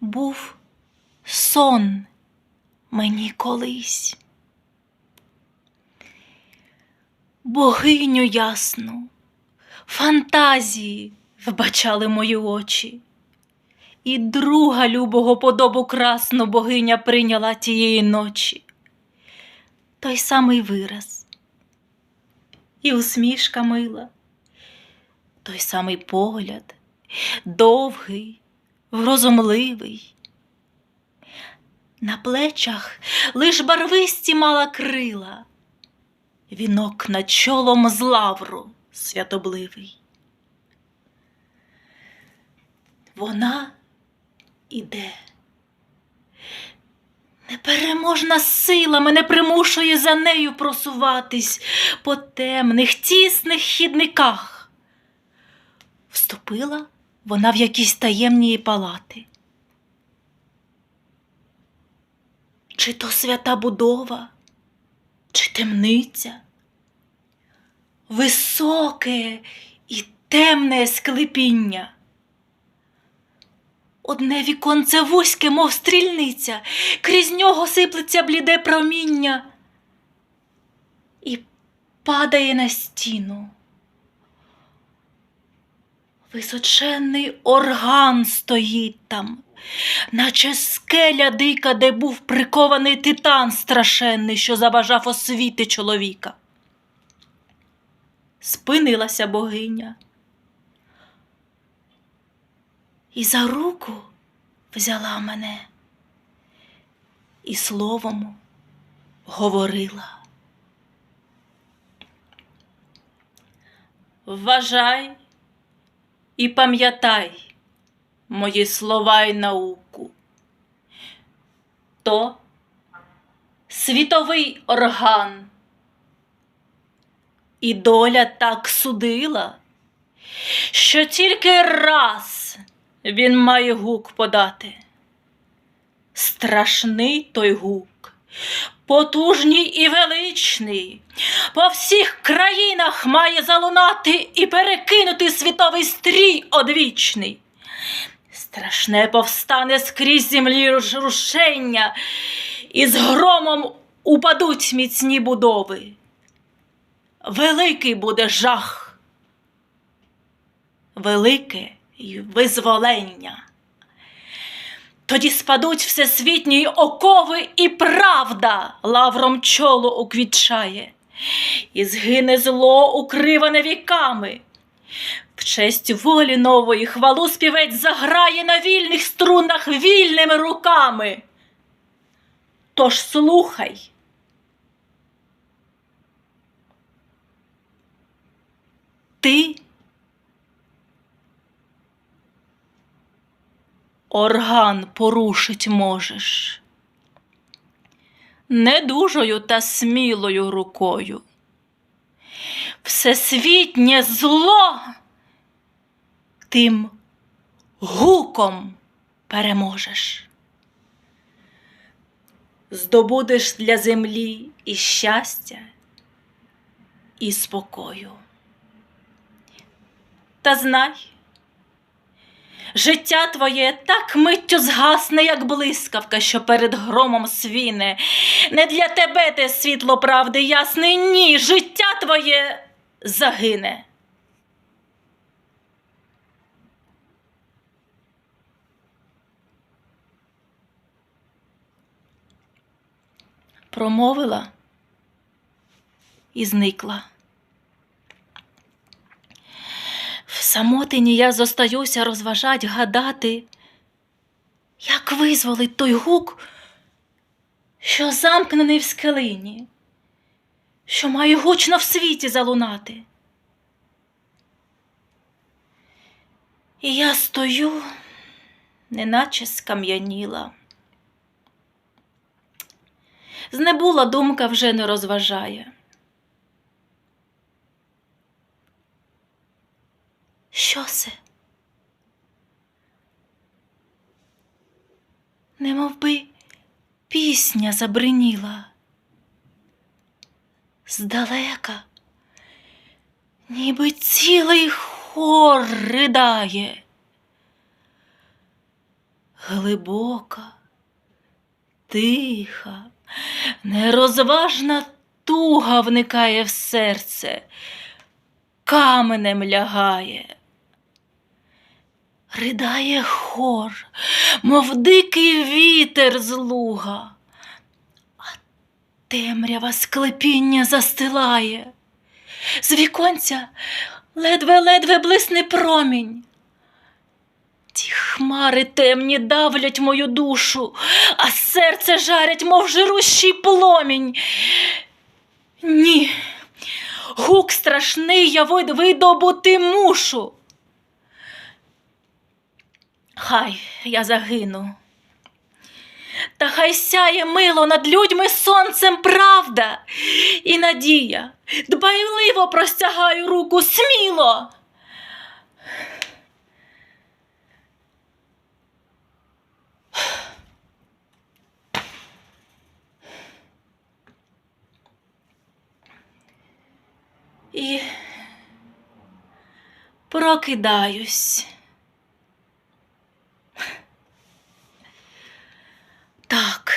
був сон мені колись. Богиню ясну, фантазії вбачали мої очі. І друга любого подобу красну богиня прийняла тієї ночі. Той самий вираз, і усмішка мила, той самий погляд, довгий, врозумливий. На плечах лиш барвисті мала крила, вінок над чолом з лавру святобливий. Вона іде. Непереможна сила мене примушує за нею просуватись по темних, тісних хідниках. Вступила вона в якісь таємні палати. Чи то свята будова, чи темниця? Високе і темне склепіння. Одне віконце вузьке, мов стрільниця, крізь нього сиплеться бліде проміння і падає на стіну. Височенний орган стоїть там, наче скеля дика, де був прикований титан страшенний, що забажав освіти чоловіка. Спинилася богиня. І за руку взяла мене і словом говорила. Вважай і пам'ятай мої слова й науку. То світовий орган. І доля так судила, що тільки раз він має гук подати. Страшний той гук, потужний і величний, по всіх країнах має залунати і перекинути світовий стрій одвічний. Страшне повстане скрізь землі рушення, і з громом упадуть міцні будови. Великий буде жах, велике й визволення. Тоді спадуть всесвітні окови, і правда лавром чоло уквітчає, і згине зло, укриване віками. В честь волі нової хвалу співець заграє на вільних струнах вільними руками. Тож слухай. Ти орган порушить можеш. Недужою та смілою рукою. Всесвітнє зло тим гуком переможеш. Здобудеш для землі і щастя, і спокою. Та знай, життя твоє так миттю згасне, як блискавка, що перед громом свіне. Не для тебе те світло правди ясне, ні, життя твоє загине. Промовила і зникла. В самотині я зостаюся розважать, гадати, як визволить той гук, що замкнений в скелині, що має гучно в світі залунати. І я стою, неначе скам'яніла. Знебула думка вже не розважає. Що це? Немов би пісня забриніла. Здалека, ніби цілий хор ридає. глибока, тиха, нерозважна туга вникає в серце, каменем лягає. Ридає хор, мов дикий вітер з луга, а темрява склепіння застилає. З віконця ледве-ледве блисне промінь. Ті хмари темні давлять мою душу, а серце жарять, мов жирущий пломінь. Ні, гук страшний я вид- видобути мушу. Хай я загину. Та хай сяє мило над людьми сонцем правда і надія. Дбайливо простягаю руку сміло. І прокидаюсь. Так.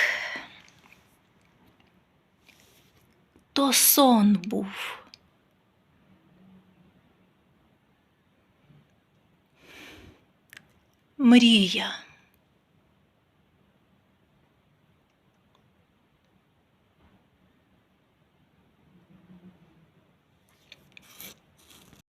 То сон був. Мрія.